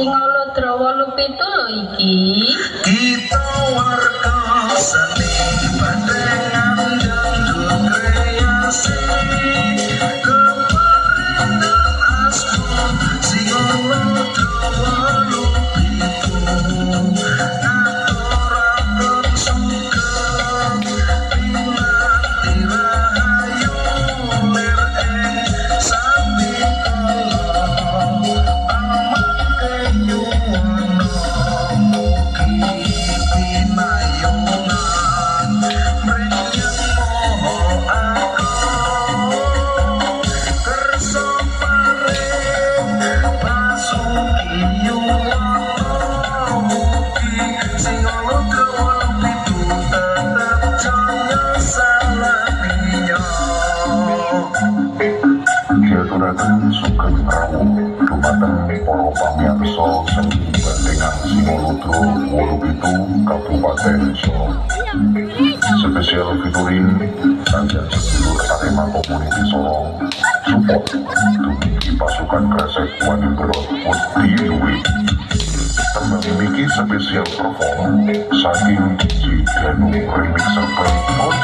Singolo Drawa Lupitu lho iki. Kita warga seni pandangan Diaturaken sugeng rawuh dumateng para pamirsa seni bandengan Singolodro wolu pitu Kabupaten Solo. Spesial featuring kalian sedulur Arema Community Solo support dumugi pasukan Kresek Wanibrod Wedi Luwi. Tembang niki spesial perform saking si Danu Remix Serpent Project.